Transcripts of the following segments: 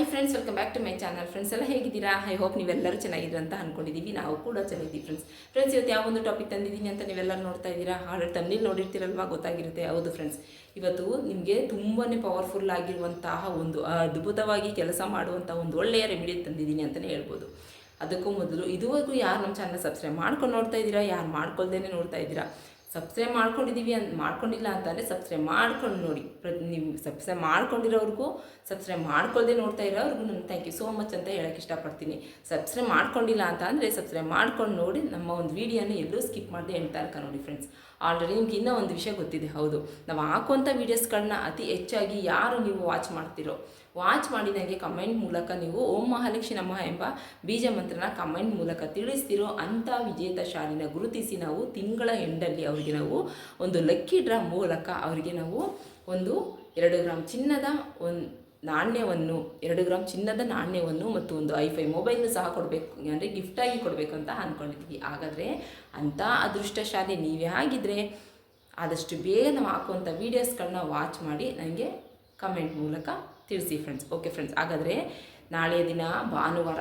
Hi friends welcome back to my channel friends ಎಲ್ಲ ಹೇಗಿದ್ದೀರಾ? I hope ನೀವೆಲ್ಲರೂ ಚೆನ್ನಾಗಿದ್ದೀರಾ ಅಂತ ಅಂದ್ಕೊಂಡಿದ್ದೀವಿ ನಾವು ಕೂಡ ಚೆನ್ನಾಗಿದ್ದೀವಿ ಫ್ರೆಂಡ್ಸ್ ಫ್ರೆಂಡ್ಸ್ ಇವತ್ತು ಯಾವ ಒಂದು ಟಾಪಿಕ್ ತಂದಿದ್ದೀನಿ ಅಂತ ನೀವೆಲ್ಲರೂ ನೋಡ್ತಾ ಇದ್ದೀರಾ? ಹಾಡು ತಮ್ಮಲ್ಲಿ ನೋಡಿರ್ತೀರಲ್ವಾ? ಗೊತ್ತಾಗಿರುತ್ತೆ. ಹೌದು ಫ್ರೆಂಡ್ಸ್ ಇವತ್ತು ನಿಮಗೆ ತುಂಬಾ ಪವರ್ಫುಲ್ ಆಗಿರುವಂತಹ ಒಂದು ಅದ್ಭುತವಾಗಿ ಕೆಲಸ ಮಾಡುವಂಥ ಒಂದು ಒಳ್ಳೆಯ ರೆಮಿಡಿ ತಂದಿದ್ದೀನಿ ಅಂತಲೇ ಹೇಳ್ಬೋದು. ಅದಕ್ಕೂ ಮೊದಲು ಇದುವರೆಗೂ ಯಾರು ನಮ್ಮ ಚಾನಲ್ ಸಬ್ಸ್ಕ್ರೈಬ್ ಮಾಡ್ಕೊಂಡು ನೋಡ್ತಾ ಇದ್ದೀರಾ? ಯಾರು ಮಾಡ್ಕೊಳ್ದೇ ನೋಡ್ತಾ ಇದ್ದೀರಾ? ಸಬ್ಸ್ಕ್ರೈಬ್ ಮಾಡ್ಕೊಂಡಿದ್ದೀವಿ ಅಂತ ಮಾಡ್ಕೊಂಡಿಲ್ಲ ಅಂತಂದರೆ ಸಬ್ಸ್ಕ್ರೈಬ್ ಮಾಡ್ಕೊಂಡು ನೋಡಿ. ಪ್ರತಿ ನೀವು ಸಬ್ಸ್ಕ್ರೈಬ್ ಮಾಡ್ಕೊಂಡಿರೋರಿಗೂ ಸಬ್ಸ್ಕ್ರೈಬ್ ಮಾಡ್ಕೊಳ್ದೆ ನೋಡ್ತಾ ಇರೋರ್ಗು ನಾನು ಥ್ಯಾಂಕ್ ಯು ಸೋ ಮಚ್ ಅಂತ ಹೇಳೋಕ್ಕೆ ಇಷ್ಟಪಡ್ತೀನಿ. ಸಬ್ಸ್ಕ್ರೈಬ್ ಮಾಡ್ಕೊಂಡಿಲ್ಲ ಅಂತ ಅಂದರೆ ಸಬ್ಸ್ಕ್ರೈಬ್ ಮಾಡ್ಕೊಂಡು ನೋಡಿ ನಮ್ಮ ಒಂದು ವೀಡಿಯೋನ ಎಲ್ಲೂ ಸ್ಕಿಪ್ ಮಾಡದೆ ಹೇಳ್ತಾ ಇರ್ಕ ನೋಡಿ ಫ್ರೆಂಡ್ಸ್ ಆಲ್ರೆಡಿ ನಿಮ್ಗೆ ಇನ್ನೂ ಒಂದು ವಿಷಯ ಗೊತ್ತಿದೆ, ಹೌದು. ನಾವು ಹಾಕುವಂಥ ವೀಡಿಯೋಸ್ಗಳನ್ನ ಅತಿ ಹೆಚ್ಚಾಗಿ ಯಾರು ನೀವು ವಾಚ್ ಮಾಡ್ತಿರೋ? ವಾಚ್ ಮಾಡಿದಂಗೆ ಕಮೆಂಟ್ ಮೂಲಕ ನೀವು ಓಂ ಮಹಾಲಕ್ಷ್ಮಿ ನಮಃ ಎಂಬ ಬೀಜ ಮಂತ್ರನ ಕಮೆಂಟ್ ಮೂಲಕ ತಿಳಿಸ್ತಿರೋ ಅಂಥ ವಿಜೇತ ಶಾಲಿನ ಗುರುತಿಸಿ ನಾವು ತಿಂಗಳ ಎಂಡಲ್ಲಿ ಅವರಿಗೆ ನಾವು ಒಂದು ಲಕ್ಕಿ ಡ್ರಾ ಮೂಲಕ ಅವರಿಗೆ ನಾವು ಒಂದು ಎರಡು ಗ್ರಾಮ್ ಚಿನ್ನದ ಒಂದು ನಾಣ್ಯವನ್ನು, ಎರಡು ಗ್ರಾಮ್ ಚಿನ್ನದ ನಾಣ್ಯವನ್ನು ಮತ್ತು ಒಂದು ಐಫೈ ಮೊಬೈಲ್ನು ಸಹ ಕೊಡಬೇಕು, ಅಂದರೆ ಗಿಫ್ಟಾಗಿ ಕೊಡಬೇಕು ಅಂತ ಅಂದ್ಕೊಂಡಿದ್ದೀವಿ. ಹಾಗಾದರೆ ಅಂಥ ಅದೃಷ್ಟಶಾಲಿ ನೀವೇ ಆಗಿದ್ದರೆ ಆದಷ್ಟು ಬೇಗ ನಾವು ಹಾಕುವಂಥ ವೀಡಿಯೋಸ್ಗಳನ್ನ ವಾಚ್ ಮಾಡಿ ನನಗೆ ಕಮೆಂಟ್ ಮೂಲಕ ತಿಳಿಸಿ ಫ್ರೆಂಡ್ಸ್ ಓಕೆ ಫ್ರೆಂಡ್ಸ್ ಹಾಗಾದರೆ ನಾಳೆಯ ದಿನ ಭಾನುವಾರ.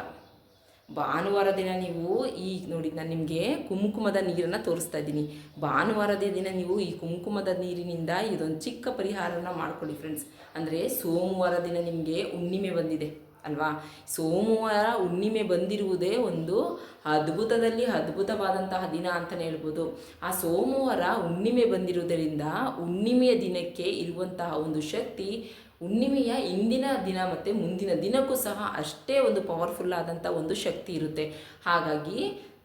ಭಾನುವಾರ ದಿನ ನೀವು ಈ ನೋಡಿ, ನಾನು ನಿಮಗೆ ಕುಂಕುಮದ ನೀರನ್ನು ತೋರಿಸ್ತಾ ಇದ್ದೀನಿ. ಭಾನುವಾರದ ದಿನ ನೀವು ಈ ಕುಂಕುಮದ ನೀರಿನಿಂದ ಇದೊಂದು ಚಿಕ್ಕ ಪರಿಹಾರನ ಮಾಡ್ಕೊಳ್ಳಿ ಫ್ರೆಂಡ್ಸ್ ಅಂದರೆ ಸೋಮವಾರ ದಿನ ನಿಮಗೆ ಹುಣ್ಣಿಮೆ ಬಂದಿದೆ, ಅಲ್ವಾ? ಸೋಮವಾರ ಹುಣ್ಣಿಮೆ ಬಂದಿರುವುದೇ ಒಂದು ಅದ್ಭುತದಲ್ಲಿ ಅದ್ಭುತವಾದಂತಹ ದಿನ ಅಂತಲೇ ಹೇಳ್ಬೋದು. ಆ ಸೋಮವಾರ ಹುಣ್ಣಿಮೆ ಬಂದಿರುವುದರಿಂದ ಹುಣ್ಣಿಮೆಯ ದಿನಕ್ಕೆ ಇರುವಂತಹ ಒಂದು ಶಕ್ತಿ ಹುಣ್ಣಿಮೆಯ ಇಂದಿನ ದಿನ ಮತ್ತು ಮುಂದಿನ ದಿನಕ್ಕೂ ಸಹ ಅಷ್ಟೇ ಒಂದು ಪವರ್ಫುಲ್ ಆದಂಥ ಒಂದು ಶಕ್ತಿ ಇರುತ್ತೆ. ಹಾಗಾಗಿ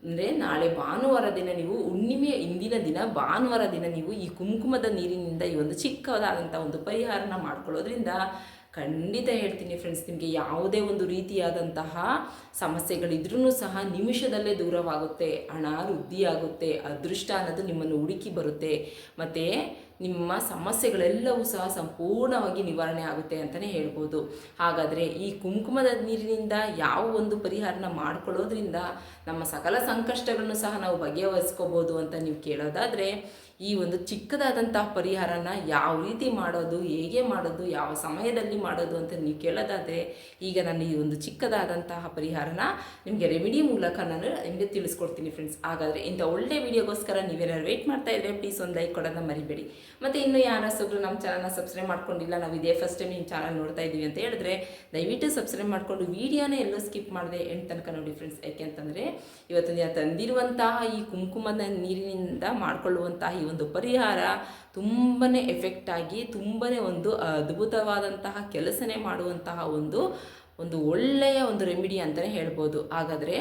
ಅಂದರೆ ನಾಳೆ ಭಾನುವಾರ ದಿನ ನೀವು ಹುಣ್ಣಿಮೆಯ ಇಂದಿನ ದಿನ, ಭಾನುವಾರ ದಿನ ನೀವು ಈ ಕುಂಕುಮದ ನೀರಿನಿಂದ ಈ ಒಂದು ಚಿಕ್ಕದಾದಂಥ ಒಂದು ಪರಿಹಾರನ ಮಾಡ್ಕೊಳ್ಳೋದ್ರಿಂದ ಖಂಡಿತ ಹೇಳ್ತೀನಿ ಫ್ರೆಂಡ್ಸ್ ನಿಮಗೆ ಯಾವುದೇ ಒಂದು ರೀತಿಯಾದಂತಹ ಸಮಸ್ಯೆಗಳಿದ್ರೂ ಸಹ ನಿಮಿಷದಲ್ಲೇ ದೂರವಾಗುತ್ತೆ ಹಣ ವೃದ್ಧಿಯಾಗುತ್ತೆ ಅದೃಷ್ಟ ಅನ್ನೋದು ನಿಮ್ಮನ್ನು ಹುಡುಕಿ ಬರುತ್ತೆ. ಮತ್ತು ನಿಮ್ಮ ಸಮಸ್ಯೆಗಳೆಲ್ಲವೂ ಸಹ ಸಂಪೂರ್ಣವಾಗಿ ನಿವಾರಣೆ ಆಗುತ್ತೆ ಅಂತಲೇ ಹೇಳ್ಬೋದು. ಹಾಗಾದರೆ ಈ ಕುಂಕುಮದ ನೀರಿನಿಂದ ಯಾವ ಒಂದು ಪರಿಹಾರನ ಮಾಡ್ಕೊಳ್ಳೋದ್ರಿಂದ ನಮ್ಮ ಸಕಲ ಸಂಕಷ್ಟಗಳನ್ನು ಸಹ ನಾವು ಬಗೆಹರಿಸ್ಕೋಬೋದು ಅಂತ ನೀವು ಕೇಳೋದಾದರೆ, ಈ ಒಂದು ಚಿಕ್ಕದಾದಂತಹ ಪರಿಹಾರನ ಯಾವ ರೀತಿ ಮಾಡೋದು, ಹೇಗೆ ಮಾಡೋದು, ಯಾವ ಸಮಯದಲ್ಲಿ ಮಾಡೋದು ಅಂತ ನೀವು ಕೇಳೋದಾದರೆ, ಈಗ ನಾನು ಈ ಒಂದು ಚಿಕ್ಕದಾದಂತಹ ಪರಿಹಾರನ ನಿಮಗೆ ರೆಮಿಡಿ ಮೂಲಕ ನಾನು ನಿಮಗೆ ತಿಳಿಸ್ಕೊಡ್ತೀನಿ ಫ್ರೆಂಡ್ಸ್ ಹಾಗಾದರೆ ಇಂಥ ಒಳ್ಳೆ ವಿಡಿಯೋಗೋಸ್ಕರ ನೀವೇನಾದ್ರು ವೇಟ್ ಮಾಡ್ತಾ ಇದ್ದರೆ ಪ್ಲೀಸ್ ಒಂದು ಲೈಕ್ ಕೊಡೋದನ್ನ ಮರಿಬೇಡಿ. ಮತ್ತು ಇನ್ನು ಯಾರ ನಮ್ಮ ಚಾನಲ್ನ ಸಬ್ಸ್ಕ್ರೈಬ್ ಮಾಡ್ಕೊಂಡಿಲ್ಲ, ನಾವು ಇದೇ ಫಸ್ಟ್ ಟೈಮ್ ನಿಮ್ಮ ಚಾನಲ್ ನೋಡ್ತಾ ಇದ್ದೀವಿ ಅಂತ ಹೇಳಿದ್ರೆ, ದಯವಿಟ್ಟು ಸಬ್ಸ್ಕ್ರೈಬ್ ಮಾಡಿಕೊಂಡು ವೀಡಿಯೋನೇ ಎಲ್ಲೋ ಸ್ಕಿಪ್ ಮಾಡಿದೆ ಎಂಟು ತನಕ ನೋಡಿ ಫ್ರೆಂಡ್ಸ್ ಯಾಕೆ ಅಂತಂದರೆ ಇವತ್ತು ನೀವು ತಂದಿರುವಂತಹ ಈ ಕುಂಕುಮದ ನೀರಿನಿಂದ ಮಾಡಿಕೊಳ್ಳುವಂತಹ ಈ ಒಂದು ಪರಿಹಾರ ತುಂಬಾ ಎಫೆಕ್ಟ್ ಆಗಿ ತುಂಬಾ ಒಂದು ಅದ್ಭುತವಾದಂತಹ ಕೆಲಸನೇ ಮಾಡುವಂತಹ ಒಂದು ಒಂದು ಒಳ್ಳೆಯ ಒಂದು ರೆಮಿಡಿ ಅಂತಲೇ ಹೇಳ್ಬೋದು. ಹಾಗಾದರೆ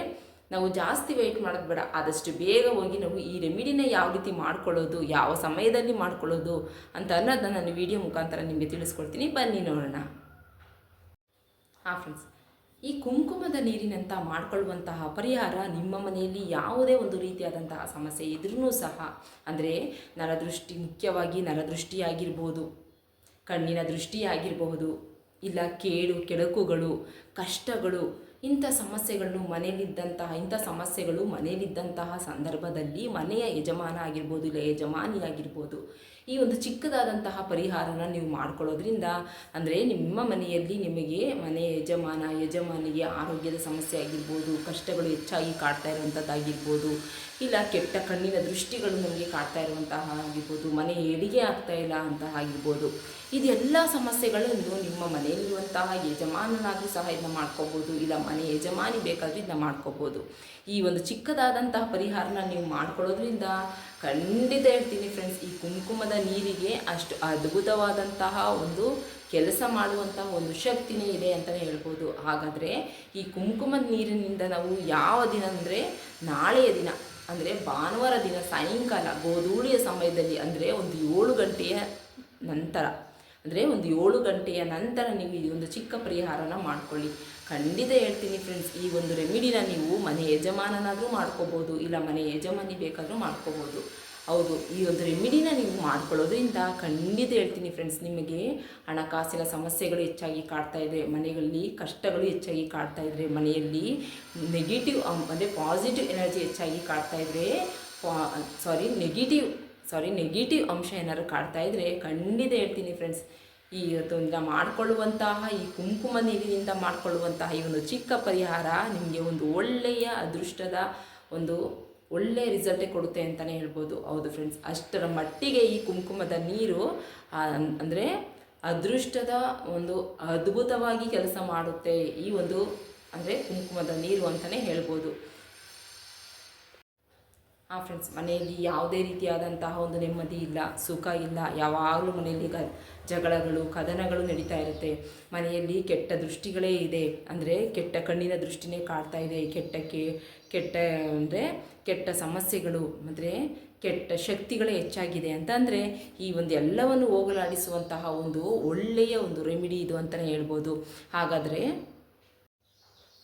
ನಾವು ಜಾಸ್ತಿ ವೆಯ್ಟ್ ಮಾಡೋದು ಬೇಡ. ಆದಷ್ಟು ಬೇಗ ಹೋಗಿ ನಾವು ಈ ರೆಮಿಡಿನ ಯಾವ ರೀತಿ ಮಾಡ್ಕೊಳ್ಳೋದು, ಯಾವ ಸಮಯದಲ್ಲಿ ಮಾಡ್ಕೊಳ್ಳೋದು ಅಂತ ಅನ್ನೋದನ್ನ ನಾನು ವಿಡಿಯೋ ಮುಖಾಂತರ ನಿಮಗೆ ತಿಳಿಸ್ಕೊಡ್ತೀನಿ. ಬನ್ನಿ ನೋಡೋಣ. ಹಾಂ ಫ್ರೆಂಡ್ಸ್ ಈ ಕುಂಕುಮದ ನೀರಿನಂತ ಮಾಡಿಕೊಳ್ಳುವಂತಹ ಪರಿಹಾರ ನಿಮ್ಮ ಮನೆಯಲ್ಲಿ ಯಾವುದೇ ಒಂದು ರೀತಿಯಾದಂತಹ ಸಮಸ್ಯೆ ಇದ್ರೂ ಸಹ, ಅಂದರೆ ನರದೃಷ್ಟಿ ಮುಖ್ಯವಾಗಿ ನರದೃಷ್ಟಿಯಾಗಿರ್ಬೋದು, ಕಣ್ಣಿನ ದೃಷ್ಟಿಯಾಗಿರಬಹುದು, ಇಲ್ಲ ಕೇಡು ಕೆಡಕುಗಳು ಕಷ್ಟಗಳು ಇಂಥ ಸಮಸ್ಯೆಗಳನ್ನು ಮನೆಯಲ್ಲಿದ್ದಂತಹ, ಇಂಥ ಸಮಸ್ಯೆಗಳು ಮನೆಯಲ್ಲಿದ್ದಂತಹ ಸಂದರ್ಭದಲ್ಲಿ ಮನೆಯ ಯಜಮಾನ ಆಗಿರ್ಬೋದು, ಇಲ್ಲ ಯಜಮಾನಿ ಆಗಿರ್ಬೋದು ಈ ಒಂದು ಚಿಕ್ಕದಾದಂತಹ ಪರಿಹಾರನ ನೀವು ಮಾಡ್ಕೊಳ್ಳೋದ್ರಿಂದ ಅಂದರೆ ನಿಮ್ಮ ಮನೆಯಲ್ಲಿ ನಿಮಗೆ ಮನೆಯ ಯಜಮಾನ, ಯಜಮಾನಿಗೆ ಆರೋಗ್ಯದ ಸಮಸ್ಯೆ ಆಗಿರ್ಬೋದು, ಕಷ್ಟಗಳು ಹೆಚ್ಚಾಗಿ ಕಾಡ್ತಾ ಇರುವಂಥದ್ದಾಗಿರ್ಬೋದು, ಇಲ್ಲ ಕೆಟ್ಟ ಕಣ್ಣಿನ ದೃಷ್ಟಿಗಳು ನಮಗೆ ಕಾಡ್ತಾ ಇರುವಂತಹ ಆಗಿರ್ಬೋದು, ಮನೆ ಏಳಿಗೆ ಆಗ್ತಾ ಇಲ್ಲ ಅಂತ ಆಗಿರ್ಬೋದು ಇದೆಲ್ಲ ಸಮಸ್ಯೆಗಳನ್ನು ನಿಮ್ಮ ಮನೆಯಲ್ಲಿರುವಂತಹ ಯಜಮಾನನಾದರೂ ಸಹ ಇದನ್ನ ಮಾಡ್ಕೋಬೋದು, ಇಲ್ಲ ಮನೆ ಯಜಮಾನಿ ಬೇಕಾದರೂ ಇದನ್ನ ಮಾಡ್ಕೋಬೋದು. ಈ ಒಂದು ಚಿಕ್ಕದಾದಂತಹ ಪರಿಹಾರನ ನೀವು ಮಾಡ್ಕೊಳ್ಳೋದ್ರಿಂದ ಖಂಡಿತ ಹೇಳ್ತೀನಿ ಫ್ರೆಂಡ್ಸ್ ಈ ಕುಂಕುಮದ ನೀರಿಗೆ ಅಷ್ಟು ಅದ್ಭುತವಾದಂತಹ ಒಂದು ಕೆಲಸ ಮಾಡುವಂತಹ ಒಂದು ಶಕ್ತಿನೇ ಇದೆ ಅಂತಲೇ ಹೇಳ್ಬೋದು. ಹಾಗಾದರೆ ಈ ಕುಂಕುಮದ ನೀರಿನಿಂದ ನಾವು ಯಾವ ದಿನ ಅಂದರೆ ನಾಳೆಯ ದಿನ, ಅಂದರೆ ಭಾನುವಾರ ದಿನ ಸಾಯಂಕಾಲ, ಗೋಧೂಳಿಯ ಸಮಯದಲ್ಲಿ ಅಂದರೆ ಒಂದು ಏಳು ಗಂಟೆಯ ನಂತರ ಅಂದರೆ ಒಂದು ಏಳು ಗಂಟೆಯ ನಂತರ ನೀವು ಈ ಒಂದು ಚಿಕ್ಕ ಪರಿಹಾರನ ಮಾಡ್ಕೊಳ್ಳಿ. ಖಂಡಿತ ಹೇಳ್ತೀನಿ ಫ್ರೆಂಡ್ಸ್ ಈ ಒಂದು ರೆಮಿಡಿನ ನೀವು ಮನೆ ಯಜಮಾನನಾದರೂ ಮಾಡ್ಕೋಬೋದು, ಇಲ್ಲ ಮನೆ ಯಜಮಾನಿ ಬೇಕಾದರೂ ಮಾಡ್ಕೋಬೋದು. ಹೌದು, ಈ ಒಂದು ರೆಮಿಡಿನ ನೀವು ಮಾಡ್ಕೊಳ್ಳೋದ್ರಿಂದ ಖಂಡಿತ ಹೇಳ್ತೀನಿ ಫ್ರೆಂಡ್ಸ್ ನಿಮಗೆ ಹಣಕಾಸಿನ ಸಮಸ್ಯೆಗಳು ಹೆಚ್ಚಾಗಿ ಕಾಡ್ತಾ ಇದೆ, ಮನೆಗಳಲ್ಲಿ ಕಷ್ಟಗಳು ಹೆಚ್ಚಾಗಿ ಕಾಡ್ತಾ ಇದ್ರೆ, ಮನೆಯಲ್ಲಿ ನೆಗೆಟಿವ್ ಅಂದರೆ ಪಾಸಿಟಿವ್ ಎನರ್ಜಿ ಹೆಚ್ಚಾಗಿ ಕಾಡ್ತಾ ಇದ್ರೆ ಸಾರಿ ನೆಗೆಟಿವ್ ಸಾರಿ ನೆಗೆಟಿವ್ ಅಂಶ ಏನಾದ್ರು ಕಾಡ್ತಾ ಇದ್ದರೆ ಖಂಡಿತ ಹೇಳ್ತೀನಿ ಫ್ರೆಂಡ್ಸ್ ಈ ತೊಂದರೆ ಮಾಡಿಕೊಳ್ಳುವಂತಹ, ಈ ಕುಂಕುಮ ನೀರಿನಿಂದ ಮಾಡಿಕೊಳ್ಳುವಂತಹ ಈ ಒಂದು ಚಿಕ್ಕ ಪರಿಹಾರ ನಿಮಗೆ ಒಂದು ಒಳ್ಳೆಯ ಅದೃಷ್ಟದ ಒಂದು ಒಳ್ಳೆಯ ರಿಸಲ್ಟೇ ಕೊಡುತ್ತೆ ಅಂತಲೇ ಹೇಳ್ಬೋದು. ಹೌದು ಫ್ರೆಂಡ್ಸ್ ಅಷ್ಟರ ಮಟ್ಟಿಗೆ ಈ ಕುಂಕುಮದ ನೀರು ಅಂದರೆ ಅದೃಷ್ಟದ ಒಂದು ಅದ್ಭುತವಾಗಿ ಕೆಲಸ ಮಾಡುತ್ತೆ ಈ ಒಂದು, ಅಂದರೆ ಕುಂಕುಮದ ನೀರು ಅಂತಲೇ ಹೇಳ್ಬೋದು. ಹಾಂ ಫ್ರೆಂಡ್ಸ್ ಮನೆಯಲ್ಲಿ ಯಾವುದೇ ರೀತಿಯಾದಂತಹ ಒಂದು ನೆಮ್ಮದಿ ಇಲ್ಲ, ಸುಖ ಇಲ್ಲ, ಯಾವಾಗಲೂ ಮನೆಯಲ್ಲಿ ಗ, ಜಗಳಗಳು, ಕದನಗಳು ನಡೀತಾ ಇರುತ್ತೆ. ಮನೆಯಲ್ಲಿ ಕೆಟ್ಟ ದೃಷ್ಟಿಗಳೇ ಇದೆ. ಅಂದರೆ ಕೆಟ್ಟ ಕಣ್ಣಿನ ದೃಷ್ಟಿನೇ ಕಾಡ್ತಾ ಇದೆ. ಕೆಟ್ಟಕ್ಕೆ ಕೆಟ್ಟ, ಅಂದರೆ ಕೆಟ್ಟ ಸಮಸ್ಯೆಗಳು, ಅಂದರೆ ಕೆಟ್ಟ ಶಕ್ತಿಗಳೇ ಹೆಚ್ಚಾಗಿದೆ ಅಂತಂದರೆ ಈ ಒಂದು ಎಲ್ಲವನ್ನು ಹೋಗಲಾಡಿಸುವಂತಹ ಒಂದು ಒಳ್ಳೆಯ ಒಂದು ರೆಮಿಡಿ ಇದು ಅಂತಲೇ ಹೇಳ್ಬೋದು. ಹಾಗಾದರೆ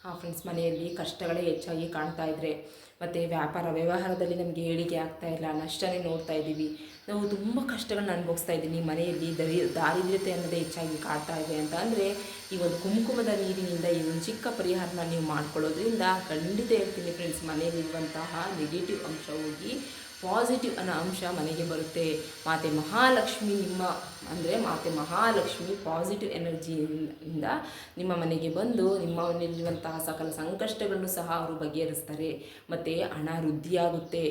ಹಾಂ ಫ್ರೆಂಡ್ಸ್ ಮನೆಯಲ್ಲಿ ಕಷ್ಟಗಳೇ ಹೆಚ್ಚಾಗಿ ಕಾಣ್ತಾ ಇದ್ದರೆ ಮತ್ತು ವ್ಯಾಪಾರ ವ್ಯವಹಾರದಲ್ಲಿ ನಮಗೆ ಏಳಿಗೆ ಆಗ್ತಾ ಇಲ್ಲ, ನಷ್ಟನೇ ನೋಡ್ತಾ ಇದ್ದೀವಿ. ನಾವು ತುಂಬ ಕಷ್ಟಗಳನ್ನ ಅನುಭವಿಸ್ತಾ ಇದ್ದೀನಿ ಮನೆಯಲ್ಲಿ ದರಿ, ದಾರಿದ್ರ್ಯತೆ ಅನ್ನೋದೇ ಹೆಚ್ಚಾಗಿ ಕಾಡ್ತಾ ಇದೆ ಅಂತ ಅಂದರೆ ಈ ಒಂದು ಕುಂಕುಮದ ನೀರಿನಿಂದ ಈ ಒಂದು ಚಿಕ್ಕ ಪರಿಹಾರನ ನೀವು ಮಾಡ್ಕೊಳ್ಳೋದ್ರಿಂದ ಖಂಡಿತ ಹೇಳ್ತೀನಿ ಫ್ರೆಂಡ್ಸ್ ಮನೆಯಲ್ಲಿರುವಂತಹ ನೆಗೆಟಿವ್ ಅಂಶ ಹೋಗಿ ಪಾಸಿಟಿವ್ ಅನ್ನೋ ಅಂಶ ಮನೆಗೆ ಬರುತ್ತೆ. ಮಾತೆ ಮಹಾಲಕ್ಷ್ಮಿ ನಿಮ್ಮ, ಅಂದರೆ ಮಾತೆ ಮಹಾಲಕ್ಷ್ಮಿ ಪಾಸಿಟಿವ್ ಎನರ್ಜಿಯಿಂದ ನಿಮ್ಮ ಮನೆಗೆ ಬಂದು ನಿಮ್ಮ ಮನೆಯಲ್ಲಿರುವಂತಹ ಸಕಲ ಸಂಕಷ್ಟಗಳನ್ನು ಸಹ ಅವರು ಬಗೆಹರಿಸ್ತಾರೆ. ಮತ್ತು ಹಣ ವೃದ್ಧಿಯಾಗುತ್ತೆ.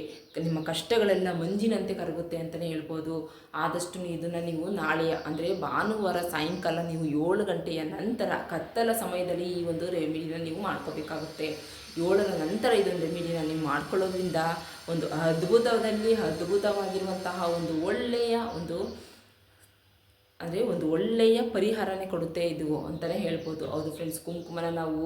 ನಿಮ್ಮ ಕಷ್ಟಗಳೆಲ್ಲ ಮಂಜಿನಂತೆ ಕರಗುತ್ತೆ ಅಂತಲೇ ಹೇಳ್ಬೋದು. ಆದಷ್ಟು ಇದನ್ನು ನೀವು ನಾಳೆಯ ಅಂದರೆ ಭಾನುವಾರ, ಸಾಯಂಕಾಲ ನೀವು ಏಳು ಗಂಟೆಯ ನಂತರ ಕತ್ತಲ ಸಮಯದಲ್ಲಿ ಈ ಒಂದು ರೆಮಿಡಿನ ನೀವು ಮಾಡ್ಕೋಬೇಕಾಗುತ್ತೆ. ಏಳರ ನಂತರ ಇದೊಂದು ರೆಮಿಡಿನ ನೀವು ಮಾಡ್ಕೊಳ್ಳೋದ್ರಿಂದ ಒಂದು ಅದ್ಭುತದಲ್ಲಿ ಅದ್ಭುತವಾಗಿರುವಂತಹ ಒಂದು ಒಳ್ಳೆಯ ಒಂದು ಅಂದರೆ ಒಂದು ಒಳ್ಳೆಯ ಪರಿಹಾರನೇ ಕೊಡುತ್ತೆ ಇದು ಅಂತಲೇ ಹೇಳ್ಬೋದು. ಹೌದು ಫ್ರೆಂಡ್ಸ್ ಕುಂಕುಮನ ನಾವು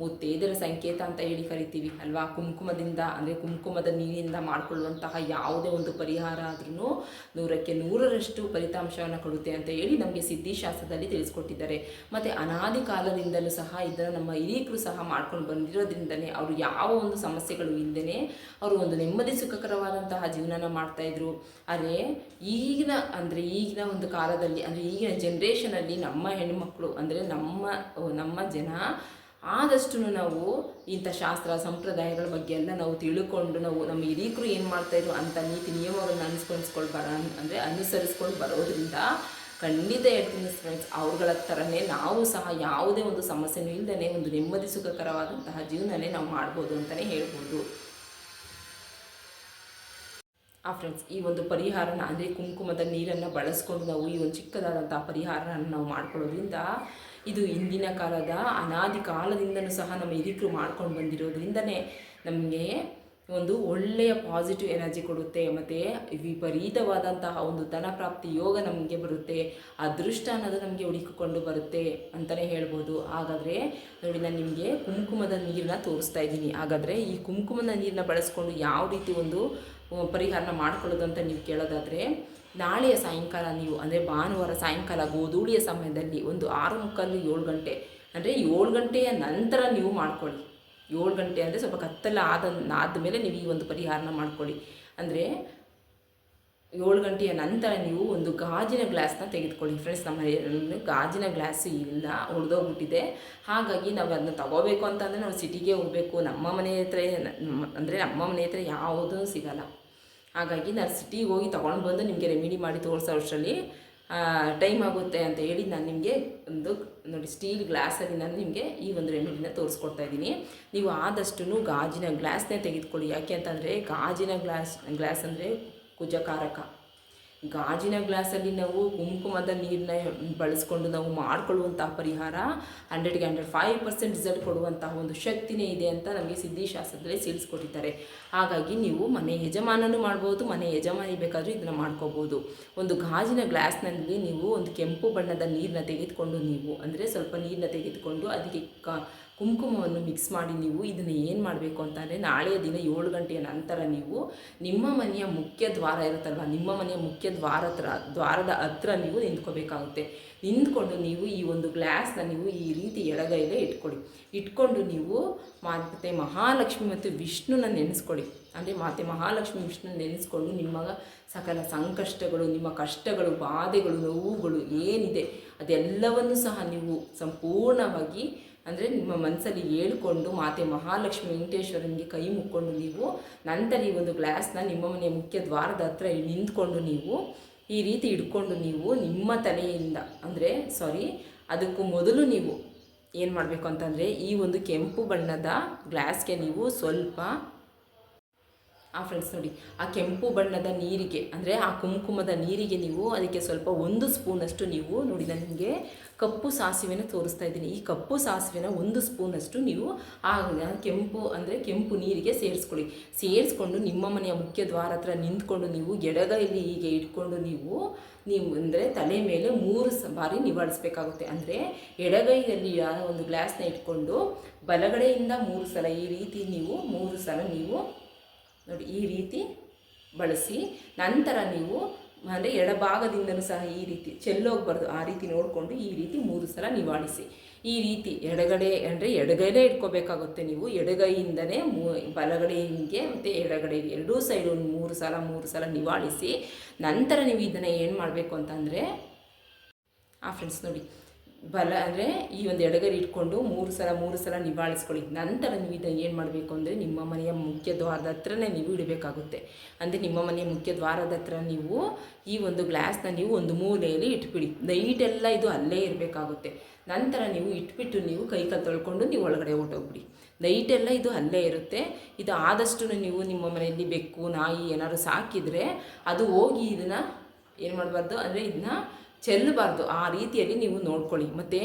ಮುತ್ತೈದರ ಸಂಕೇತ ಅಂತ ಹೇಳಿ ಕರಿತೀವಿ ಅಲ್ವಾ? ಕುಂಕುಮದಿಂದ ಅಂದರೆ ಕುಂಕುಮದ ನೀರಿನಿಂದ ಮಾಡಿಕೊಳ್ಳುವಂತಹ ಯಾವುದೇ ಒಂದು ಪರಿಹಾರ ಆದ್ರೂ ನೂರಕ್ಕೆ ನೂರರಷ್ಟು ಫಲಿತಾಂಶವನ್ನು ಕೊಡುತ್ತೆ ಅಂತ ಹೇಳಿ ನಮಗೆ ಸಿದ್ಧಿಶಾಸ್ತ್ರದಲ್ಲಿ ತಿಳಿಸ್ಕೊಟ್ಟಿದ್ದಾರೆ. ಮತ್ತು ಅನಾದಿ ಕಾಲದಿಂದಲೂ ಸಹ ಇದನ್ನು ನಮ್ಮ ಹಿರಿಯಕರು ಸಹ ಮಾಡ್ಕೊಂಡು ಬಂದಿರೋದ್ರಿಂದಲೇ ಅವರು ಯಾವ ಒಂದು ಸಮಸ್ಯೆಗಳು ಇಲ್ಲದೇ ಅವರು ಒಂದು ನೆಮ್ಮದಿ ಸುಖಕರವಾದಂತಹ ಜೀವನನ ಮಾಡ್ತಾಯಿದ್ರು ಆದರೆ ಈಗಿನ ಅಂದರೆ ಈಗಿನ ಒಂದು ಕಾಲದಲ್ಲಿ ಅಂದರೆ ಈಗಿನ ಜನ್ರೇಷನಲ್ಲಿ ನಮ್ಮ ಹೆಣ್ಣುಮಕ್ಕಳು ಅಂದರೆ ನಮ್ಮ ನಮ್ಮ ಜನ ಆದಷ್ಟು ನಾವು ಇಂಥ ಶಾಸ್ತ್ರ, ಸಂಪ್ರದಾಯಗಳ ಬಗ್ಗೆ ಎಲ್ಲ ನಾವು ತಿಳ್ಕೊಂಡು ನಾವು ನಮ್ಮ ಹಿರೀಕರು ಏನು ಮಾಡ್ತಾಯಿದ್ರು ಅಂತ ನೀತಿ ನಿಯಮಗಳನ್ನ ಅನುಸ್ಕರಿಸ್ಕೊಂಡು ಬರ ಅಂದರೆ ಅನುಸರಿಸ್ಕೊಂಡು ಬರೋದ್ರಿಂದ ಖಂಡಿತ ಹೇಳ್ತೀನಿ ಫ್ರೆಂಡ್ಸ್ ಅವ್ರಗಳ ಥರನೇ ನಾವು ಸಹ ಯಾವುದೇ ಒಂದು ಸಮಸ್ಯೆನೂ ಇಲ್ಲದೇ ಒಂದು ನೆಮ್ಮದಿ ಸುಖಕರವಾದಂತಹ ಜೀವನನೇ ನಾವು ಮಾಡ್ಬೋದು ಅಂತಲೇ ಹೇಳ್ಬೋದು. ಆ ಫ್ರೆಂಡ್ಸ್ ಈ ಒಂದು ಪರಿಹಾರನ ಅಂದರೆ ಕುಂಕುಮದ ನೀರನ್ನು ಬಳಸ್ಕೊಂಡು ನಾವು ಈ ಒಂದು ಚಿಕ್ಕದಾದಂಥ ಪರಿಹಾರನ ನಾವು ಮಾಡ್ಕೊಳ್ಳೋದ್ರಿಂದ ಇದು ಹಿಂದಿನ ಕಾಲದ ಅನಾದಿ ಕಾಲದಿಂದಲೂ ಸಹ ನಮ್ಮ ಹಿರಿಕರು ಮಾಡ್ಕೊಂಡು ಬಂದಿರೋದ್ರಿಂದನೇ ನಮಗೆ ಒಂದು ಒಳ್ಳೆಯ ಪಾಸಿಟಿವ್ ಎನರ್ಜಿ ಕೊಡುತ್ತೆ, ಮತ್ತು ವಿಪರೀತವಾದಂತಹ ಒಂದು ಧನಪ್ರಾಪ್ತಿ ಯೋಗ ನಮಗೆ ಬರುತ್ತೆ, ಅದೃಷ್ಟ ಅನ್ನೋದು ನಮಗೆ ಹುಡುಕಿಕೊಂಡು ಬರುತ್ತೆ ಅಂತಲೇ ಹೇಳ್ಬೋದು. ಹಾಗಾದರೆ ನೋಡಿ, ನಾನು ನಿಮಗೆ ಕುಂಕುಮದ ನೀರನ್ನ ತೋರಿಸ್ತಾ ಇದ್ದೀನಿ. ಹಾಗಾದರೆ ಈ ಕುಂಕುಮದ ನೀರನ್ನ ಬಳಸ್ಕೊಂಡು ಯಾವ ರೀತಿ ಒಂದು ಪರಿಹಾರನ ಮಾಡ್ಕೊಳ್ಳೋದು ಅಂತ ನೀವು ಕೇಳೋದಾದರೆ, ನಾಳೆಯ ಸಾಯಂಕಾಲ ನೀವು, ಅಂದರೆ ಭಾನುವಾರ ಸಾಯಂಕಾಲ ಗೋಧೂಳಿಯ ಸಮಯದಲ್ಲಿ ಒಂದು ಆರು ಮುಕ್ಕಾಲು ಏಳು ಗಂಟೆ, ಅಂದರೆ ಏಳು ಗಂಟೆಯ ನಂತರ ನೀವು ಮಾಡ್ಕೊಳ್ಳಿ. ಏಳು ಗಂಟೆ ಅಂದರೆ ಸ್ವಲ್ಪ ಕತ್ತಲ ಆದ ಆದಮೇಲೆ ನೀವು ಈ ಒಂದು ಪರಿಹಾರನ ಮಾಡ್ಕೊಳ್ಳಿ. ಅಂದರೆ ಏಳು ಗಂಟೆಯ ನಂತರ ನೀವು ಒಂದು ಗಾಜಿನ ಗ್ಲಾಸ್ನ ತೆಗೆದುಕೊಳ್ಳಿ. ಫ್ರೆಂಡ್ಸ್ ನಮ್ಮ ಗಾಜಿನ ಗ್ಲಾಸ್ ಇಲ್ಲ ಹೊಡೆದೋಗ್ಬಿಟ್ಟಿದೆ ಹಾಗಾಗಿ ನಾವು ಅದನ್ನ ತಗೋಬೇಕು ಅಂತಂದರೆ ನಾವು ಸಿಟಿಗೆ ಹೋಗಬೇಕು. ನಮ್ಮ ಮನೆ ಹತ್ರ ಅಂದರೆ ನಮ್ಮ ಮನೆ ಹತ್ರ ಯಾವುದೂ ಸಿಗಲ್ಲ. ಹಾಗಾಗಿ ನಾನು ಸಿಟಿಗೆ ಹೋಗಿ ತೊಗೊಂಡು ಬಂದು ನಿಮಗೆ ರೆಮಿಡಿ ಮಾಡಿ ತೋರಿಸೋ ಅಷ್ಟರಲ್ಲಿ ಟೈಮ್ ಆಗುತ್ತೆ ಅಂತ ಹೇಳಿ ನಾನು ನಿಮಗೆ ಒಂದು ನೋಡಿ ಸ್ಟೀಲ್ ಗ್ಲಾಸಲ್ಲಿ ನಾನು ನಿಮಗೆ ಈ ಒಂದು ರೆಮಿಡಿನ ತೋರಿಸ್ಕೊಡ್ತಾ ಇದ್ದೀನಿ. ನೀವು ಆದಷ್ಟು ಗಾಜಿನ ಗ್ಲಾಸ್ನೇ ತೆಗೆದುಕೊಳ್ಳಿ. ಯಾಕೆ ಅಂತಂದರೆ ಗಾಜಿನ ಗ್ಲಾಸ್ ಗ್ಲಾಸ್ ಅಂದರೆ ಕುಜಕಾರಕ. ಗಾಜಿನ ಗ್ಲಾಸಲ್ಲಿ ನಾವು ಕುಂಕುಮದ ನೀರನ್ನ ಬಳಸ್ಕೊಂಡು ನಾವು ಮಾಡಿಕೊಳ್ಳುವಂತಹ ಪರಿಹಾರ ಹಂಡ್ರೆಡ್ಗೆ ಹಂಡ್ರೆಡ್ ಫೈವ್ ಪರ್ಸೆಂಟ್ ರಿಸಲ್ಟ್ ಕೊಡುವಂತಹ ಒಂದು ಶಕ್ತಿನೇ ಇದೆ ಅಂತ ನಮಗೆ ಸಿದ್ಧಿಶಾಸ್ತ್ರದಲ್ಲಿ ಸೇರಿಸ್ಕೊಟ್ಟಿದ್ದಾರೆ ಹಾಗಾಗಿ ನೀವು ಮನೆ ಯಜಮಾನನೂ ಮಾಡ್ಬೋದು, ಮನೆ ಯಜಮಾನಿ ಬೇಕಾದರೂ ಇದನ್ನು ಮಾಡ್ಕೋಬೋದು. ಒಂದು ಗಾಜಿನ ಗ್ಲಾಸ್ನಲ್ಲಿ ನೀವು ಒಂದು ಕೆಂಪು ಬಣ್ಣದ ನೀರನ್ನ ತೆಗೆದುಕೊಂಡು ನೀವು, ಅಂದರೆ ಸ್ವಲ್ಪ ನೀರನ್ನ ತೆಗೆದುಕೊಂಡು ಅದಕ್ಕೆ ಕ ಕುಂಕುಮವನ್ನು ಮಿಕ್ಸ್ ಮಾಡಿ ನೀವು ಇದನ್ನು ಏನು ಮಾಡಬೇಕು ಅಂತಂದರೆ ನಾಳೆಯ ದಿನ ಏಳು ಗಂಟೆಯ ನಂತರ ನೀವು ನಿಮ್ಮ ಮನೆಯ ಮುಖ್ಯ ದ್ವಾರ ಇರುತ್ತಲ್ವ, ನಿಮ್ಮ ಮನೆಯ ಮುಖ್ಯ ದ್ವಾರ ಹತ್ರ ದ್ವಾರದ ಹತ್ರ ನೀವು ನಿಂತ್ಕೋಬೇಕಾಗುತ್ತೆ. ನಿಂತ್ಕೊಂಡು ನೀವು ಈ ಒಂದು ಗ್ಲಾಸ್ನ ನೀವು ಈ ರೀತಿ ಎಡಗೈಲೇ ಇಟ್ಕೊಳ್ಳಿ. ಇಟ್ಕೊಂಡು ನೀವು ಮಾತೆ ಮಹಾಲಕ್ಷ್ಮಿ ಮತ್ತು ವಿಷ್ಣುನ ನೆನೆಸ್ಕೊಳ್ಳಿ. ಅಂದರೆ ಮಾತೆ ಮಹಾಲಕ್ಷ್ಮಿ ವಿಷ್ಣು ನೆನೆಸ್ಕೊಂಡು ನಿಮ್ಮ ಸಕಲ ಸಂಕಷ್ಟಗಳು, ನಿಮ್ಮ ಕಷ್ಟಗಳು, ಬಾಧೆಗಳು, ನೋವುಗಳು ಏನಿದೆ ಅದೆಲ್ಲವನ್ನು ಸಹ ನೀವು ಸಂಪೂರ್ಣವಾಗಿ ಅಂದರೆ ನಿಮ್ಮ ಮನಸ್ಸಲ್ಲಿ ಹೇಳ್ಕೊಂಡು ಮಾತೆ ಮಹಾಲಕ್ಷ್ಮಿ ವೆಂಕಟೇಶ್ವರನಿಗೆ ಕೈ ಮುಕ್ಕೊಂಡು ನೀವು, ನಂತರ ಈ ಒಂದು ಗ್ಲಾಸ್ನ ನಿಮ್ಮ ಮನೆಯ ಮುಖ್ಯ ದ್ವಾರದ ಹತ್ರ ನಿಂತ್ಕೊಂಡು ನೀವು, ಈ ರೀತಿ ಇಟ್ಕೊಂಡು ನೀವು ನಿಮ್ಮ ತಲೆಯಿಂದ, ಅಂದರೆ ಸಾರಿ ಅದಕ್ಕೂ ಮೊದಲು ನೀವು ಏನು ಮಾಡಬೇಕು ಅಂತಂದರೆ ಈ ಒಂದು ಕೆಂಪು ಬಣ್ಣದ ಗ್ಲಾಸ್ಗೆ ನೀವು ಸ್ವಲ್ಪ, ಆ ಫ್ರೆಂಡ್ಸ್ ನೋಡಿ, ಆ ಕೆಂಪು ಬಣ್ಣದ ನೀರಿಗೆ, ಅಂದರೆ ಆ ಕುಂಕುಮದ ನೀರಿಗೆ ನೀವು ಅದಕ್ಕೆ ಸ್ವಲ್ಪ ಒಂದು ಸ್ಪೂನಷ್ಟು ನೀವು ನೋಡಿ ನನಗೆ ಕಪ್ಪು ಸಾಸಿವೆನ ತೋರಿಸ್ತಾ ಇದ್ದೀನಿ. ಈ ಕಪ್ಪು ಸಾಸಿವೆನ ಒಂದು ಸ್ಪೂನಷ್ಟು ನೀವು ಆ ಕೆಂಪು ಅಂದರೆ ಕೆಂಪು ನೀರಿಗೆ ಸೇರಿಸ್ಕೊಳ್ಳಿ. ಸೇರಿಸ್ಕೊಂಡು ನಿಮ್ಮ ಮನೆಯ ಮುಖ್ಯ ದ್ವಾರ ಹತ್ರ ನಿಂತ್ಕೊಂಡು ನೀವು ಎಡಗೈಲಿ ಹೀಗೆ ಇಟ್ಕೊಂಡು ನೀವು ನೀವು ಅಂದರೆ ತಲೆ ಮೇಲೆ ಮೂರು ಸ ಬಾರಿ ನಿವಾಳಿಸ್ಬೇಕಾಗುತ್ತೆ. ಅಂದರೆ ಎಡಗೈಯಲ್ಲಿ ಆ ಒಂದು ಗ್ಲಾಸ್ನ ಇಟ್ಕೊಂಡು ಬಲಗಡೆಯಿಂದ ಮೂರು ಸಲ ಈ ರೀತಿ ನೀವು, ಮೂರು ಸಲ ನೀವು ನೋಡಿ ಈ ರೀತಿ ಬಳಸಿ, ನಂತರ ನೀವು ಅಂದರೆ ಎಡಭಾಗದಿಂದಲೂ ಸಹ ಈ ರೀತಿ ಚೆಲ್ಲೋಗ್ಬಾರ್ದು. ಆ ರೀತಿ ನೋಡಿಕೊಂಡು ಈ ರೀತಿ ಮೂರು ಸಲ ನಿವಾಳಿಸಿ. ಈ ರೀತಿ ಎಡಗಡೆ ಅಂದರೆ ಎಡಗೈಲೇ ಇಟ್ಕೋಬೇಕಾಗುತ್ತೆ ನೀವು. ಎಡಗೈಯಿಂದನೇ ಮೂ, ಬಲಗಡೆ ಹಿಂಗೆ ಮತ್ತು ಎಡಗಡೆ ಎರಡೂ ಸೈಡು ಮೂರು ಸಲ ಮೂರು ಸಲ ನಿವಾಳಿಸಿ ನಂತರ ನೀವು ಇದನ್ನು ಏನು ಮಾಡಬೇಕು ಅಂತಂದರೆ, ಆ ಫ್ರೆಂಡ್ಸ್ ನೋಡಿ ಬಲ ಅಂದರೆ ಈ ಒಂದು ಎಡಗರಿ ಇಟ್ಕೊಂಡು ಮೂರು ಸಲ ಮೂರು ಸಲ ನಿವಾಳಿಸ್ಕೊಳ್ಳಿ ನಂತರ ನೀವು ಇದನ್ನು ಏನು ಮಾಡಬೇಕು ಅಂದರೆ ನಿಮ್ಮ ಮನೆಯ ಮುಖ್ಯ ದ್ವಾರದ ಹತ್ರನೇ ನೀವು ಇಡಬೇಕಾಗುತ್ತೆ. ಅಂದರೆ ನಿಮ್ಮ ಮನೆಯ ಮುಖ್ಯ ದ್ವಾರದ ಹತ್ರ ನೀವು ಈ ಒಂದು ಗ್ಲಾಸ್ನ ನೀವು ಒಂದು ಮೂಲೆಯಲ್ಲಿ ಇಟ್ಬಿಡಿ. ನೈಟೆಲ್ಲ ಇದು ಅಲ್ಲೇ ಇರಬೇಕಾಗುತ್ತೆ. ನಂತರ ನೀವು ಇಟ್ಬಿಟ್ಟು ನೀವು ಕೈ ಕಾಲು ತೊಳ್ಕೊಂಡು ನೀವು ಒಳಗಡೆ ಹೊಟ್ಟೋಗ್ಬಿಡಿ ನೈಟೆಲ್ಲ ಇದು ಅಲ್ಲೇ ಇರುತ್ತೆ. ಇದು ಆದಷ್ಟು ನೀವು ನಿಮ್ಮ ಮನೆಯಲ್ಲಿ ಬೆಕ್ಕು, ನಾಯಿ ಏನಾದ್ರು ಸಾಕಿದರೆ ಅದು ಹೋಗಿ ಇದನ್ನು ಏನು ಮಾಡಬಾರ್ದು ಅಂದರೆ ಇದನ್ನ ಚೆಲ್ಲಬಾರ್ದು. ಆ ರೀತಿಯಲ್ಲಿ ನೀವು ನೋಡ್ಕೊಳ್ಳಿ. ಮತ್ತು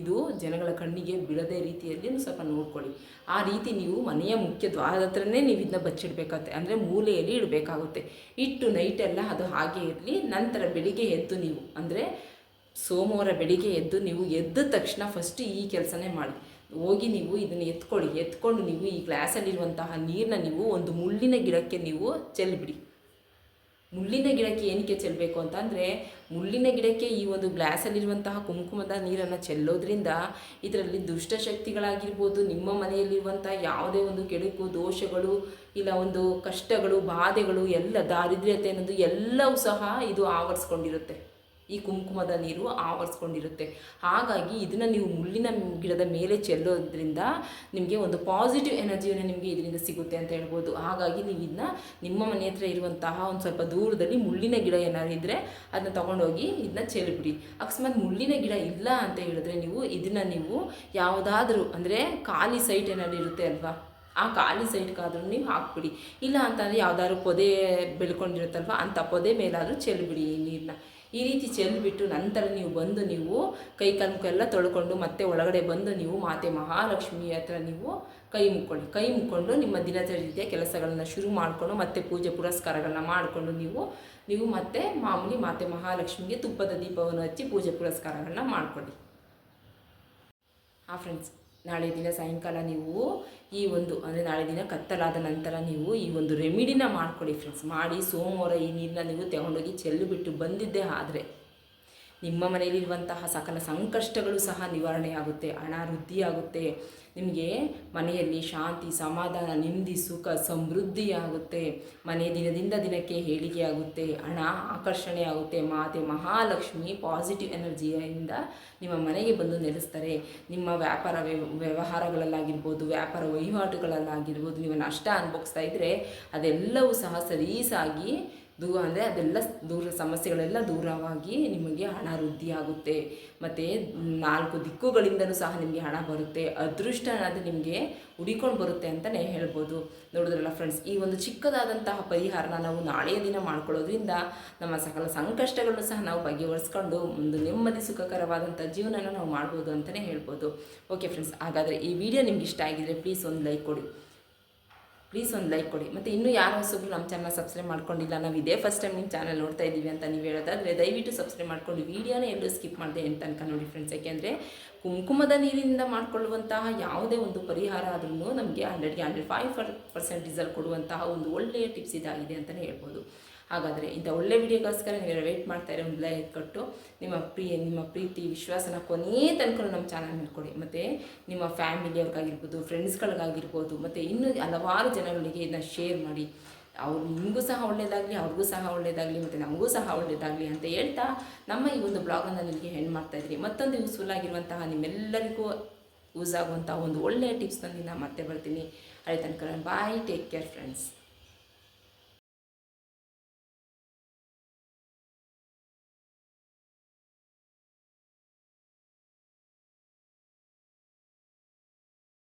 ಇದು ಜನಗಳ ಕಣ್ಣಿಗೆ ಬಿಡದೆ ರೀತಿಯಲ್ಲಿ ಸ್ವಲ್ಪ ನೋಡ್ಕೊಳ್ಳಿ. ಆ ರೀತಿ ನೀವು ಮನೆಯ ಮುಖ್ಯ ದ್ವಾರದ ಹತ್ರನೇ ನೀವು ಇದನ್ನ ಬಚ್ಚಿಡಬೇಕಾಗುತ್ತೆ. ಅಂದರೆ ಮೂಲೆಯಲ್ಲಿ ಇಡಬೇಕಾಗುತ್ತೆ. ಇಟ್ಟು ನೈಟೆಲ್ಲ ಅದು ಹಾಗೆ ಇರಲಿ. ನಂತರ ಬೆಳಿಗ್ಗೆ ಎದ್ದು ನೀವು, ಅಂದರೆ ಸೋಮವಾರ ಬೆಳಿಗ್ಗೆ ಎದ್ದು ನೀವು ಎದ್ದ ತಕ್ಷಣ ಫಸ್ಟ್ ಈ ಕೆಲಸನೇ ಮಾಡಿ. ಹೋಗಿ ನೀವು ಇದನ್ನು ಎತ್ಕೊಳ್ಳಿ. ಎತ್ಕೊಂಡು ನೀವು ಈ ಗ್ಲಾಸಲ್ಲಿರುವಂತಹ ನೀರನ್ನ ನೀವು ಒಂದು ಮುಳ್ಳಿನ ಗಿಡಕ್ಕೆ ನೀವು ಚೆಲ್ಲಿಬಿಡಿ ಮುಳ್ಳಿನ ಗಿಡಕ್ಕೆ ಏನಕ್ಕೆ ಚೆಲ್ಲಬೇಕು ಅಂತಂದರೆ, ಮುಳ್ಳಿನ ಗಿಡಕ್ಕೆ ಈ ಒಂದು ಗ್ಲಾಸಲ್ಲಿರುವಂತಹ ಕುಂಕುಮದ ನೀರನ್ನು ಚೆಲ್ಲೋದ್ರಿಂದ ಇದರಲ್ಲಿ ದುಷ್ಟಶಕ್ತಿಗಳಾಗಿರ್ಬೋದು ನಿಮ್ಮ ಮನೆಯಲ್ಲಿರುವಂಥ ಯಾವುದೇ ಒಂದು ಕೆಡುಕು, ದೋಷಗಳು, ಇಲ್ಲ ಒಂದು ಕಷ್ಟಗಳು, ಬಾಧೆಗಳು, ಎಲ್ಲ ದಾರಿದ್ರ್ಯತೆ ಅನ್ನೋದು ಎಲ್ಲವೂ ಸಹ ಇದು ಆವರಿಸ್ಕೊಂಡಿರುತ್ತೆ. ಈ ಕುಂಕುಮದ ನೀರು ಆವರಿಸ್ಕೊಂಡಿರುತ್ತೆ. ಹಾಗಾಗಿ ಇದನ್ನು ನೀವು ಮುಳ್ಳಿನ ಗಿಡದ ಮೇಲೆ ಚೆಲ್ಲೋದ್ರಿಂದ ನಿಮಗೆ ಒಂದು ಪಾಸಿಟಿವ್ ಎನರ್ಜಿಯನ್ನು ನಿಮಗೆ ಇದರಿಂದ ಸಿಗುತ್ತೆ ಅಂತ ಹೇಳ್ಬೋದು. ಹಾಗಾಗಿ ನೀವು ಇದನ್ನ ನಿಮ್ಮ ಮನೆ ಹತ್ರ ಇರುವಂತಹ ಒಂದು ಸ್ವಲ್ಪ ದೂರದಲ್ಲಿ ಮುಳ್ಳಿನ ಗಿಡ ಏನಾದ್ರು ಇದ್ದರೆ ಅದನ್ನ ತೊಗೊಂಡೋಗಿ ಇದನ್ನ ಚೆಲ್ಲಿಬಿಡಿ ಅಕಸ್ಮಾತ್ ಮುಳ್ಳಿನ ಗಿಡ ಇಲ್ಲ ಅಂತ ಹೇಳಿದ್ರೆ ನೀವು ಇದನ್ನು ನೀವು ಯಾವುದಾದ್ರೂ ಅಂದರೆ ಖಾಲಿ ಸೈಟ್ ಏನಾದ್ರು ಇರುತ್ತೆ ಅಲ್ವಾ? ಆ ಖಾಲಿ ಸೈಟ್ಗಾದ್ರೂ ನೀವು ಹಾಕ್ಬಿಡಿ. ಇಲ್ಲ ಅಂತಂದರೆ ಯಾವುದಾದ್ರು ಪೊದೆ ಬೆಳ್ಕೊಂಡಿರುತ್ತಲ್ವ ಅಂಥ ಪೊದೆ ಮೇಲಾದರೂ ಚೆಲ್ಬಿಡಿ ಈ ನೀರನ್ನ ಈ ರೀತಿ ಚೆಲ್ಬಿಟ್ಟು ನಂತರ ನೀವು ಬಂದು ನೀವು ಕೈ ಎಲ್ಲ ತೊಳ್ಕೊಂಡು ಮತ್ತೆ ಒಳಗಡೆ ಬಂದು ನೀವು ಮಾತೆ ಮಹಾಲಕ್ಷ್ಮಿ ಹತ್ರ ನೀವು ಕೈ ಮುಕ್ಕೊಳ್ಳಿ. ಕೈ ಮುಕ್ಕೊಂಡು ನಿಮ್ಮ ದಿನಚರಿತೆಯ ಕೆಲಸಗಳನ್ನು ಶುರು ಮಾಡಿಕೊಂಡು ಮತ್ತೆ ಪೂಜೆ ಪುರಸ್ಕಾರಗಳನ್ನ ಮಾಡಿಕೊಂಡು ನೀವು ನೀವು ಮತ್ತೆ ಮಾಮೂಲಿ ಮಾತೆ ಮಹಾಲಕ್ಷ್ಮಿಗೆ ತುಪ್ಪದ ದೀಪವನ್ನು ಹಚ್ಚಿ ಪೂಜೆ ಪುರಸ್ಕಾರಗಳನ್ನ ಮಾಡಿಕೊಳ್ಳಿ. ಆ ಫ್ರೆಂಡ್ಸ್ ನಾಳೆ ದಿನ ಸಾಯಂಕಾಲ ನೀವು ಈ ಒಂದು, ಅಂದರೆ ನಾಳೆ ದಿನ ಕತ್ತಲಾದ ನಂತರ ನೀವು ಈ ಒಂದು ರೆಮಿಡಿನ ಮಾಡ್ಕೊಳ್ಳಿ ಫ್ರೆಂಡ್ಸ್ ಮಾಡಿ ಸೋಮವಾರ ಈ ನೀರನ್ನ ನೀವು ತಗೊಂಡೋಗಿ ಚೆಲ್ಲು ಬಿಟ್ಟು ಬಂದಿದ್ದೇ ಆದರೆ. ನಿಮ್ಮ ಮನೆಯಲ್ಲಿರುವಂತಹ ಸಕಲ ಸಂಕಷ್ಟಗಳು ಸಹ ನಿವಾರಣೆಯಾಗುತ್ತೆ ಹಣ ವೃದ್ಧಿಯಾಗುತ್ತೆ ನಿಮಗೆ ಮನೆಯಲ್ಲಿ ಶಾಂತಿ, ಸಮಾಧಾನ ನೆಮ್ಮದಿ ಸುಖ, ಸಮೃದ್ಧಿಯಾಗುತ್ತೆ. ಮನೆ ದಿನದಿಂದ ದಿನಕ್ಕೆ ಹೇಳಿಕೆ ಆಗುತ್ತೆ ಹಣ ಆಕರ್ಷಣೆ ಆಗುತ್ತೆ ಮಾತೆ ಮಹಾಲಕ್ಷ್ಮಿ ಪಾಸಿಟಿವ್ ಎನರ್ಜಿಯಿಂದ ನಿಮ್ಮ ಮನೆಗೆ ಬಂದು ನೆಲೆಸ್ತಾರೆ. ನಿಮ್ಮ ವ್ಯಾಪಾರ ವ್ಯವಹಾರಗಳಲ್ಲಾಗಿರ್ಬೋದು, ವ್ಯಾಪಾರ ವಹಿವಾಟುಗಳಲ್ಲಾಗಿರ್ಬೋದು, ನೀವು ನಷ್ಟ ಅನುಭವಿಸ್ತಾ ಇದ್ದರೆ ಅದೆಲ್ಲವೂ ಸಹ ಸಲೀಸಾಗಿ ದೂ ಅಂದರೆ ಅದೆಲ್ಲ ದೂರ ಸಮಸ್ಯೆಗಳೆಲ್ಲ ದೂರವಾಗಿ ನಿಮಗೆ ಹಣ ವೃದ್ಧಿಯಾಗುತ್ತೆ. ಮತ್ತು ನಾಲ್ಕು ದಿಕ್ಕುಗಳಿಂದಲೂ ಸಹ ನಿಮಗೆ ಹಣ ಬರುತ್ತೆ. ಅದೃಷ್ಟ ಅನ್ನೋದು ನಿಮಗೆ ಹುಡಿಕೊಂಡು ಬರುತ್ತೆ ಅಂತಲೇ ಹೇಳ್ಬೋದು. ನೋಡಿದ್ರಲ್ಲ ಫ್ರೆಂಡ್ಸ್ ಈ ಒಂದು ಚಿಕ್ಕದಾದಂತಹ ಪರಿಹಾರನ ನಾವು ನಾಳೆಯ ದಿನ ಮಾಡ್ಕೊಳ್ಳೋದ್ರಿಂದ ನಮ್ಮ ಸಕಲ ಸಂಕಷ್ಟಗಳನ್ನು ಸಹ ನಾವು ಬಗೆಹರಿಸ್ಕೊಂಡು ಒಂದು ನೆಮ್ಮದಿ ಸುಖಕರವಾದಂಥ ಜೀವನನ ನಾವು ಮಾಡ್ಬೋದು ಅಂತಲೇ ಹೇಳ್ಬೋದು. ಓಕೆ ಫ್ರೆಂಡ್ಸ್ ಹಾಗಾದರೆ ಈ ವಿಡಿಯೋ ನಿಮ್ಗೆ ಇಷ್ಟ ಆಗಿದರೆ ಪ್ಲೀಸ್ ಒಂದು ಲೈಕ್ ಕೊಡಿ. ಪ್ಲೀಸ್ ಒಂದು ಲೈಕ್ ಕೊಡಿ. ಮತ್ತು ಇನ್ನೂ ಯಾರು ಹೊಸಬ್ರು ನಮ್ಮ ಚಾನಲ್ ಸಬ್ಸ್ಕ್ರೈಬ್ ಮಾಡ್ಕೊಂಡಿಲ್ಲ, ನಾವು ಇದೇ ಫಸ್ಟ್ ಟೈಮ್ ನಿಮ್ಮ ಚಾನಲ್ ನೋಡ್ತಾ ಇದ್ದೀವಿ ಅಂತ ನೀವು ಹೇಳೋದಾದರೆ ದಯವಿಟ್ಟು ಸಬ್ಸ್ಕ್ರೈಬ್ ಮಾಡ್ಕೊಂಡು ವೀಡಿಯೋನ ಎಲ್ಲೂ ಸ್ಕಿಪ್ ಮಾಡಿದೆ ಅಂತ ತನಕ ನೋಡಿ ಫ್ರೆಂಡ್ಸ್ ಯಾಕೆಂದರೆ ಕುಂಕುಮದ ನೀರಿನಿಂದ ಮಾಡಿಕೊಳ್ಳುವಂತಹ ಯಾವುದೇ ಒಂದು ಪರಿಹಾರ ಆದ್ರೂ ನಮಗೆ ಹಂಡ್ರೆಡ್ಗೆ ಹಂಡ್ರೆಡ್ ಫೈವ್ ಪರ್ಸೆಂಟ್ ರಿಸಲ್ಟ್ ಕೊಡುವಂತಹ ಒಂದು ಒಳ್ಳೆಯ ಟಿಪ್ಸ್ ಇದಾಗಿದೆ ಅಂತಲೇ ಹೇಳ್ಬೋದು. ಹಾಗಾದರೆ ಇಂಥ ಒಳ್ಳೆ ವಿಡಿಯೋಗೋಸ್ಕರ ನೀವು ವೆಯ್ಟ್ ಮಾಡ್ತಾ ಇರೋ, ಒಂದು ಲೈಕ್ ಕೊಟ್ಟು ನಿಮ್ಮ ಪ್ರಿಯ, ನಿಮ್ಮ ಪ್ರೀತಿ, ವಿಶ್ವಾಸನ ಕೊನೆಯ ತನಕ ನಮ್ಮ ಚಾನಲ್ ಕೊಡಿ ಮತ್ತು ನಿಮ್ಮ ಫ್ಯಾಮಿಲಿಯವ್ರಿಗಾಗಿರ್ಬೋದು ಫ್ರೆಂಡ್ಸ್ಗಳಿಗಾಗಿರ್ಬೋದು ಮತ್ತು ಇನ್ನೂ ಹಲವಾರು ಜನಗಳಿಗೆ ಇದನ್ನ ಶೇರ್ ಮಾಡಿ. ಅವ್ರು ನಿಮಗೂ ಸಹ ಒಳ್ಳೆಯದಾಗಲಿ ಅವ್ರಿಗೂ ಸಹ ಒಳ್ಳೆಯದಾಗಲಿ ಮತ್ತು ನಮಗೂ ಸಹ ಒಳ್ಳೆಯದಾಗಲಿ ಅಂತ ಹೇಳ್ತಾ ನಮ್ಮ ಈ ಒಂದು ಬ್ಲಾಗನ್ನು ನಿಮಗೆ ಹೆಣ್ಣು ಮಾಡ್ತಾಯಿದ್ರಿ ಮತ್ತೊಂದು ಯೂಸ್ಫುಲ್ ಆಗಿರುವಂತಹ ನಿಮ್ಮೆಲ್ಲರಿಗೂ ಯೂಸ್ ಆಗುವಂಥ ಒಂದು ಒಳ್ಳೆಯ ಟಿಪ್ಸ್ನೊಂದಿಗೆ ನಾನು ಮತ್ತೆ ಬರ್ತೀನಿ. ಅಲ್ಲಿ ತನಕ ಬಾಯ್ ಟೇಕ್ ಕೇರ್ ಫ್ರೆಂಡ್ಸ್